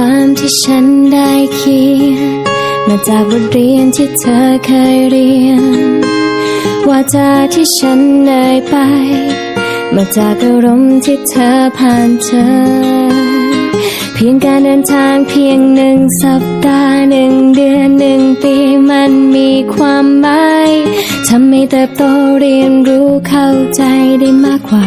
ความที่ฉันได้เขียนมาจากบทเรียนที่เธอเคยเรียน ว่าจาที่ฉันเอ่ยไป มาจากอารมณ์ที่เธอผ่านเจอ เพียงการเดินทางเพียงหนึ่งสัปดาห์หนึ่งเดือนหนึ่งปีมันมีความหมายทำให้เติบโตเรียนรู้เข้าใจได้มากกว่า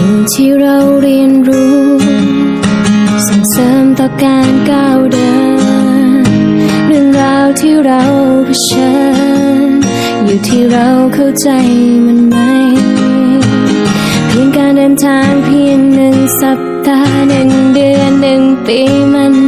สิ่งที่เราเรียนรู้ส่งเสริมต่อการก้าวเดิน เรื่องราวที่เราเผชิญอยู่ที่เราเข้าใจมันไหม เพียงการเดินทางเพียงหนึ่งสัปดาห์หนึ่งเดือนหนึ่งปีมัน